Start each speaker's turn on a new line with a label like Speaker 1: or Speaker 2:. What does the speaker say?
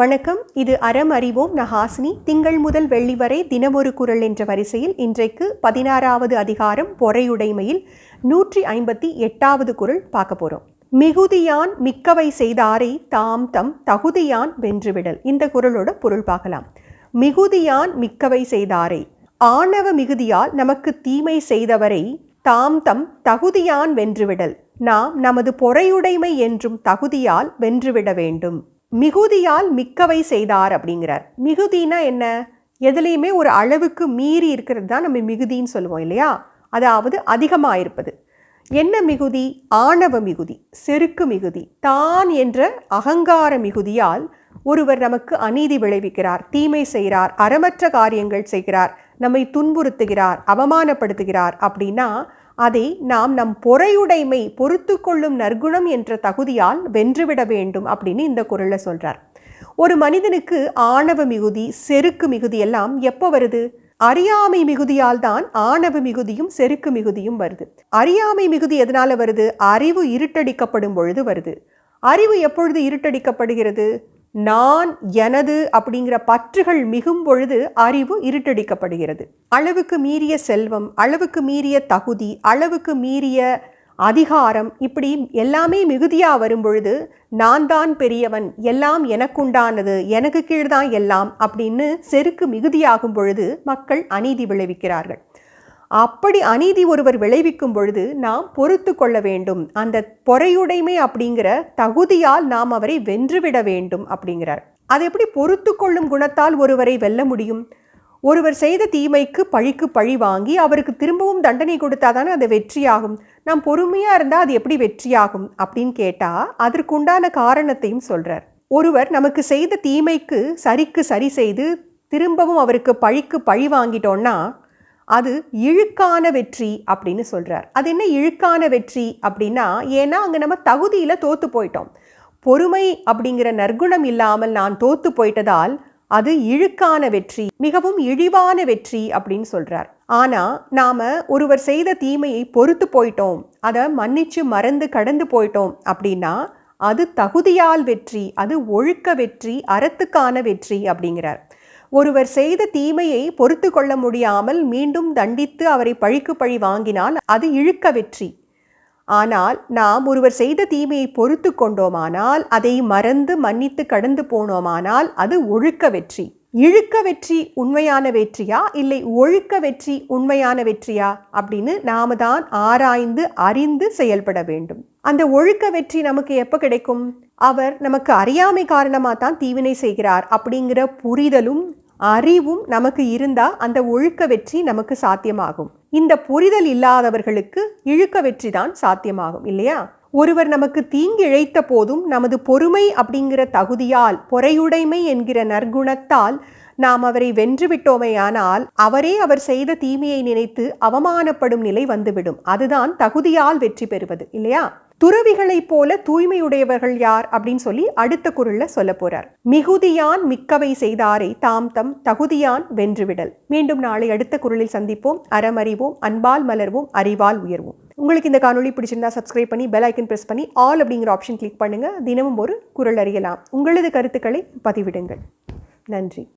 Speaker 1: வணக்கம். இது அறம் அறிவோம். நஹாசினி திங்கள் முதல் வெள்ளி வரை தினமொரு குரல் என்ற வரிசையில் இன்றைக்கு பதினாறாவது அதிகாரம் பொறையுடைமையில் நூற்றி ஐம்பத்தி எட்டாவது குரல் பார்க்க போகிறோம் மிகுதியான் மிக்கவை செய்தாரை தாம் தம் தகுதியான் வென்றுவிடல். இந்த குரலோட பொருள் பார்க்கலாம். மிகுதியான் மிக்கவை செய்தாரை. ஆணவ மிகுதியால் நமக்கு தீமை செய்தவரை தாம் தம் தகுதியான் வென்றுவிடல். நாம் நமது பொறையுடைமை என்றும் தகுதியால் வென்றுவிட வேண்டும். மிகுதியால் மிக்கவை செய்தார் அப்படிங்கிறார். மிகுதினா என்ன? எதுலேயுமே ஒரு அளவுக்கு மீறி இருக்கிறது தான் நம்ம மிகுதின்னு சொல்லுவோம் இல்லையா? அதாவது அதிகமாக இருப்பது. என்ன மிகுதி? ஆணவ மிகுதி செருக்கு மிகுதி தான் என்ற அகங்கார மிகுதியால் ஒருவர் நமக்கு அநீதி விளைவிக்கிறார் தீமை செய்கிறார் அறமற்ற காரியங்கள் செய்கிறார் நம்மை துன்புறுத்துகிறார் அவமானப்படுத்துகிறார் அப்படின்னா அதை நாம் நம் பொறையுடைமை பொறுத்து கொள்ளும் நற்குணம் என்ற தகுதியால் வென்றுவிட வேண்டும் அப்படின்னு இந்த குரலில் சொல்கிறார் ஒரு மனிதனுக்கு ஆணவ மிகுதி செருக்கு மிகுதி எல்லாம் எப்போ வருது? அறியாமை மிகுதியால் தான் ஆணவ மிகுதியும் செருக்கு மிகுதியும் வருது. அறியாமை மிகுதி எதனால் வருது? அறிவு இருட்டடிக்கப்படும் பொழுது வருது. அறிவு எப்பொழுது இருட்டடிக்கப்படுகிறது? நான் எனது அப்படிங்கிற பற்றுகள் மிகும் பொழுது அறிவு இருட்டடிக்கப்படுகிறது. அளவுக்கு மீறிய செல்வம் அளவுக்கு மீறிய தகுதி அளவுக்கு மீறிய அதிகாரம் இப்படி எல்லாமே மிகுதியாக வரும்பொழுது நான் தான் பெரியவன் எல்லாம் எனக்குண்டானது எனக்கு கீழ்தான் எல்லாம் அப்படின்னு செருக்கு மிகுதியாகும் பொழுது மக்கள் அநீதி விளைவிக்கிறார்கள். அப்படி அநீதி ஒருவர் விளைவிக்கும் பொழுது நாம் பொறுத்து கொள்ள வேண்டும். அந்த பொறையுடைமை அப்படிங்கிற தகுதியால் நாம் அவரை வென்றுவிட வேண்டும் அப்படிங்கிறார். அது எப்படி பொறுத்து கொள்ளும் குணத்தால் ஒருவரை வெல்ல முடியும்? ஒருவர் செய்த தீமைக்கு பழிக்கு பழி வாங்கி அவருக்கு திரும்பவும் தண்டனை கொடுத்தா தானே அது வெற்றியாகும். நாம் பொறுமையாக இருந்தால் அது எப்படி வெற்றியாகும் அப்படின்னு கேட்டால் அதற்குண்டான காரணத்தையும் சொல்கிறார் ஒருவர் நமக்கு செய்த தீமைக்கு சரிக்கு சரி செய்து திரும்பவும் அவருக்கு பழிக்கு பழி வாங்கிட்டோன்னா அது இழுக்கான வெற்றி அப்படின்னு சொல்கிறார் அது என்ன இழுக்கான வெற்றி அப்படின்னா ஏன்னா அங்கே நம்ம தகுதியில் தோற்று போயிட்டோம். பொறுமை அப்படிங்கிற நற்குணம் இல்லாமல் நான் தோற்று போயிட்டதால் அது இழுக்கான வெற்றி மிகவும் இழிவான வெற்றி அப்படின்னு சொல்கிறார் ஆனால் நாம் ஒருவர் செய்த தீமையை பொறுத்து போயிட்டோம். அதை மன்னிச்சு மறந்து கடந்து போயிட்டோம் அப்படின்னா அது தகுதியால் வெற்றி அது ஒழுக்க வெற்றி அறத்துக்கான வெற்றி அப்படிங்கிறார். ஒருவர் செய்த தீமையை பொறுத்து கொள்ள முடியாமல் மீண்டும் தண்டித்து அவரை பழிக்கு பழி வாங்கினால் அது இழுக்க வெற்றி. ஆனால் நாம் ஒருவர் செய்த தீமையை பொறுத்து கொண்டோமானால் அதை மறந்து மன்னித்து கடந்து போனோமானால் அது ஒழுக்க வெற்றி. இழுக்க வெற்றி உண்மையான வெற்றியா? இல்லை ஒழுக்க வெற்றி உண்மையான வெற்றியா? அப்படின்னு நாம தான் ஆராய்ந்து அறிந்து செயல்பட வேண்டும். அந்த ஒழுக்க வெற்றி நமக்கு எப்போ கிடைக்கும்? அவர் நமக்கு அறியாமை காரணமாக தான் தீவினை செய்கிறார் அப்படிங்கிற புரிதலும் அறிவும் நமக்கு இருந்தால் அந்த ஒழுக்க வெற்றி நமக்கு சாத்தியமாகும். இந்த புரிதல் இல்லாதவர்களுக்கு இழுக்க வெற்றி தான் சாத்தியமாகும் இல்லையா? ஒருவர் நமக்கு தீங்கு இழைத்த போதும் நமது பொறுமை அப்படிங்கிற தகுதியால் பொறையுடைமை என்கிற நற்குணத்தால் நாம் அவரை வென்றுவிட்டோமேயானால் அவரே அவர் செய்த தீமையை நினைத்து அவமானப்படும் நிலை வந்துவிடும். அதுதான் தகுதியால் வெற்றி பெறுவது இல்லையா? துறவிகளைப் போல தூய்மையுடையவர்கள் யார் அப்படின்னு சொல்லி அடுத்த குரல்ல சொல்ல போறார். மிகுதியான் மிக்கவை செய்தாரை தாம் தம் தகுதியான் வென்றுவிடல். மீண்டும் நாளை அடுத்த குரலில் சந்திப்போம். அறமறிவோம் அன்பால் மலர்வோம் அறிவால் உயர்வோம். உங்களுக்கு இந்த காணொலி பிடிச்சிருந்தா சப்ஸ்கிரைப் பண்ணி பெல் ஐக்கன் ப்ரெஸ் பண்ணி ஆல் அப்படிங்கிற ஆப்ஷன் கிளிக் பண்ணுங்க. தினமும் ஒரு குரல் அறியலாம். உங்களது கருத்துக்களை பதிவிடுங்கள். நன்றி.